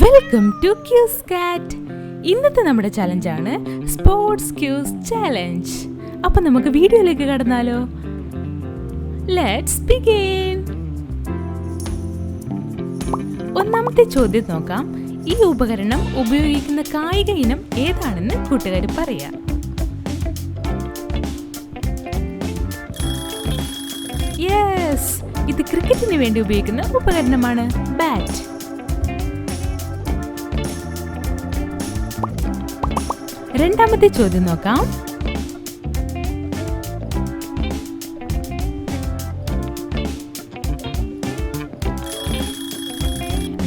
Welcome to quiz കാറ്റ് ഇന്നത്തെ നമ്മുടെ ചലഞ്ചാണ് സ്പോർട്സ് ക്യൂസ് ചാലഞ്ച് അപ്പൊ നമുക്ക് വീഡിയോയിലേക്ക് കടന്നാലോ? ലെറ്റ്സ് ബിഗിൻ ഒന്നാമത്തെ ചോദ്യം നോക്കാം. ഈ ഉപകരണം ഉപയോഗിക്കുന്ന കായിക ഇനം ഏതാണെന്ന് കൂട്ടുകാർ പറയാം. യെസ് ഇത് ക്രിക്കറ്റിന് വേണ്ടി ഉപയോഗിക്കുന്ന ഉപകരണമാണ് ബാറ്റ് രണ്ടാമത്തെ ചോദ്യം നോക്കാം.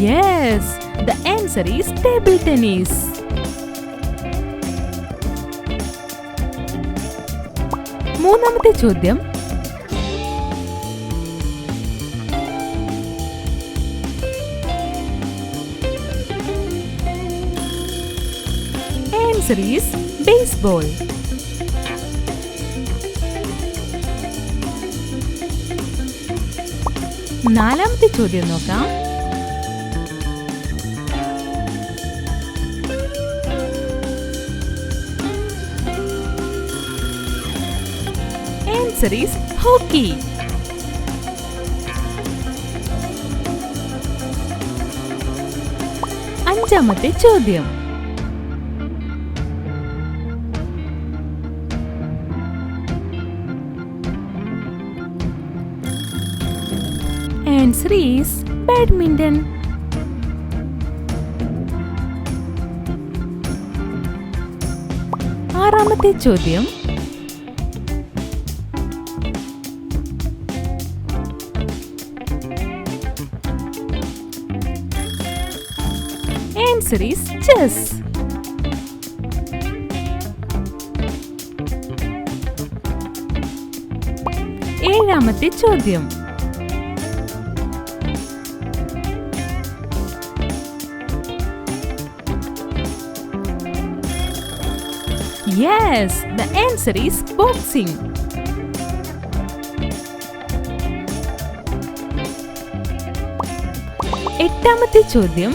Yes the answer is table tennis മൂന്നാമത്തെ ചോദ്യം ആൻസർ ഈസ് ബേസ്ബോൾ നാലാമത്തെ ചോദ്യം നോക്കാം. ആൻസർ ഈസ് ഹോക്കി അഞ്ചാമത്തെ ചോദ്യം. Answer is badminton. ആറാമത്തെ ചോദ്യം. ആൻസർ ഈസ് ചെസ് ഏഴാമത്തെ ചോദ്യം. Yes, the answer is boxing. എട്ടാമത്തെ ചോദ്യം.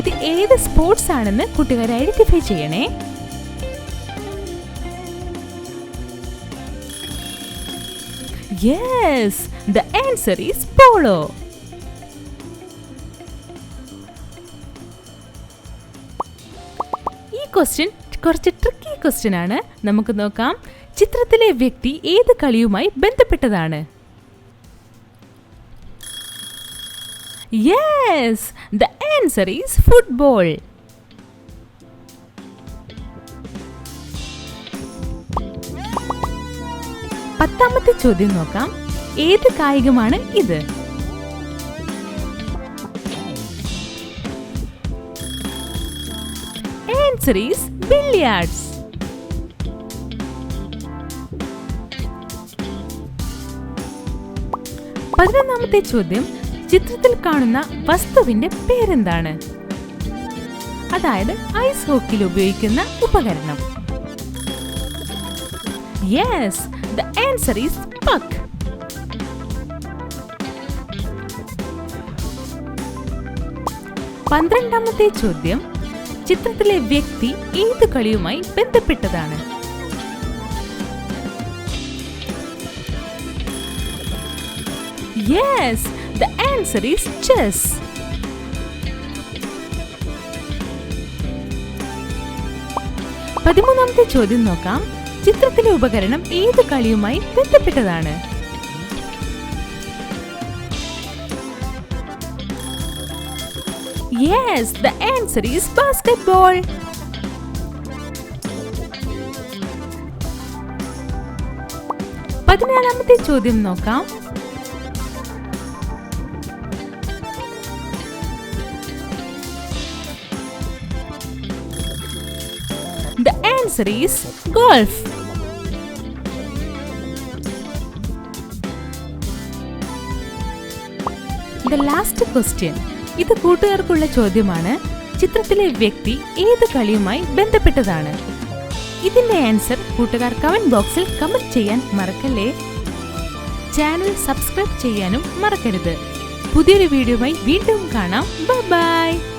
ഇത് ഏത് സ്പോർട്സ് ആണെന്ന് കുട്ടികാർ ഐഡന്റിഫൈ ചെയ്യണേ? Yes the answer is polo ഈ ക്വസ്റ്റ്യൻ കുറച്ച് ട്രിക്കി ക്വസ്റ്റ്യൻ ആണ്. നമുക്ക് നോക്കാം. ചിത്രത്തിലെ വ്യക്തി ഏത് കളിയുമായി ബന്ധപ്പെട്ടതാണ്? Yes the answer is football പത്താമത്തെ ചോദ്യം നോക്കാം. ഏത് കായികമാണ് ഇത്? ആൻസർ ഈസ് ബില്ലിയാർഡ്സ് പതിനൊന്നാമത്തെ ചോദ്യം ചിത്രത്തിൽ കാണുന്ന വസ്തുവിന്റെ പേരെന്താണ്? അതായത് ഐസ് ഹോക്കിയിൽ ഉപയോഗിക്കുന്ന ഉപകരണം. Yes the answer is puck പന്ത്രണ്ടാമത്തെ ചോദ്യം ചിത്രത്തിലെ വ്യക്തി ഏത് കളിയുമായി ബന്ധപ്പെട്ടതാണ്? Yes the answer is chess പതിമൂന്നാമത്തെ ചോദ്യം നോക്കാം. ചിത്രത്തിലെ ഉപകരണം ഏത് കളിയുമായി ബന്ധപ്പെട്ടതാണ്? Yes the answer is basketball പതിനാലാമത്തെ ചോദ്യം നോക്കാം The answer is golf. The last question. ഇത് കൂട്ടുകാർക്കുള്ള ചോദ്യമാണ്. ചിത്രത്തിലെ വ്യക്തി ഏത് കളിയുമായി ബന്ധപ്പെട്ടതാണ്? ഇതിന്റെ ആൻസർ കൂട്ടുകാർ കമന്റ് ബോക്സിൽ കമന്റ് ചെയ്യാൻ മറക്കല്ലേ? ചാനൽ സബ്സ്ക്രൈബ് ചെയ്യാനും മറക്കരുത്. പുതിയൊരു വീഡിയോയുമായി വീണ്ടും കാണാം. ബൈ